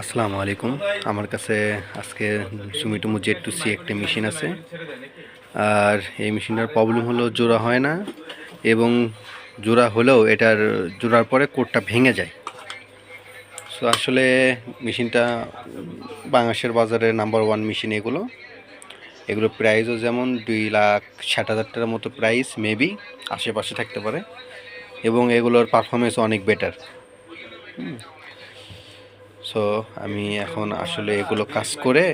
আসসালামু আলাইকুম। আমার কাছে আজকে সুমিটুমু জেড টু সি একটা মেশিন আছে। আর এই মেশিনটার প্রবলেম হলো জোড়া হয় না এবং জোড়া হলেও এটার জোড়ার পরে কোটটা ভেঙে যায়। সো আসলে মেশিনটা বাংলাদেশের বাজারে নাম্বার ওয়ান মেশিন এগুলো। এগুলো প্রাইসও যেমন দুই লাখ ষাট হাজার টাকার মতো প্রাইস মেবি আশেপাশে থাকতে পারে। এবং এগুলোর পারফরমেন্স অনেক বেটার সো আমি এখন আসলে এগুলো কাজ করে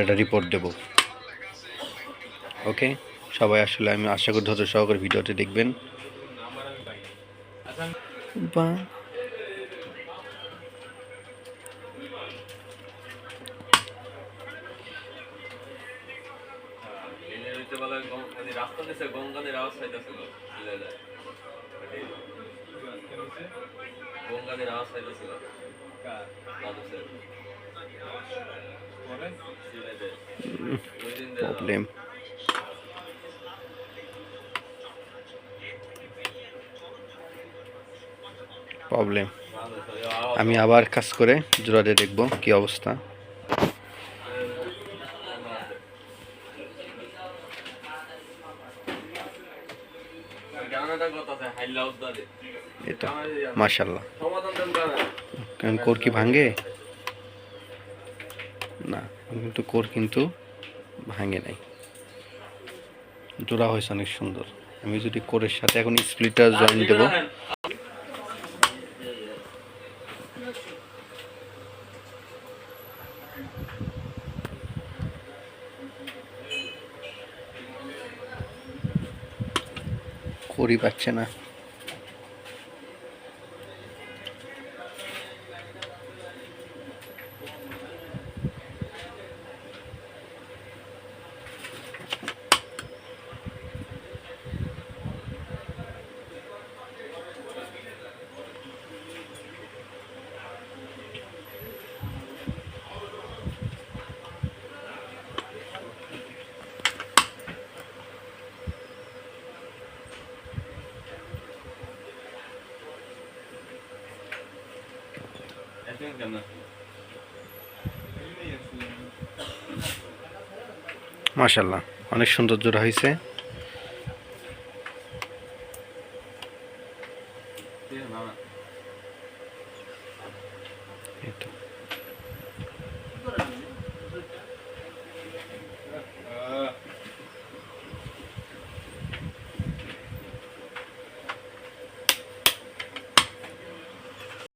এটা রিপোর্ট দেব। ওকে সবাই আসলে আমি আশা করি ধৈর্য সহকারে ভিডিওটি দেখবেন। বা এনে হইতে বলে গং- খালি রাস্তা দিছে আওয়াজ যায় ওই দিন দিয়ে প্রবলেম প্রবলেম আমি আবার কাজ করে জোড়াতে দেখব কি অবস্থা। এটা মাশাল্লাহ কারণ কোর কি ভাঙে? না কিন্তু কোর কিন্তু ভাঙে নাই। জোড়া হয়েছে অনেক সুন্দর। আমি যদি কোরের সাথে এখন স্প্লিটার জয়েন দেবো। কোরই পাচ্ছে না। মাশাল্লাহ অনেক সুন্দর জোড়া হয়েছে তো।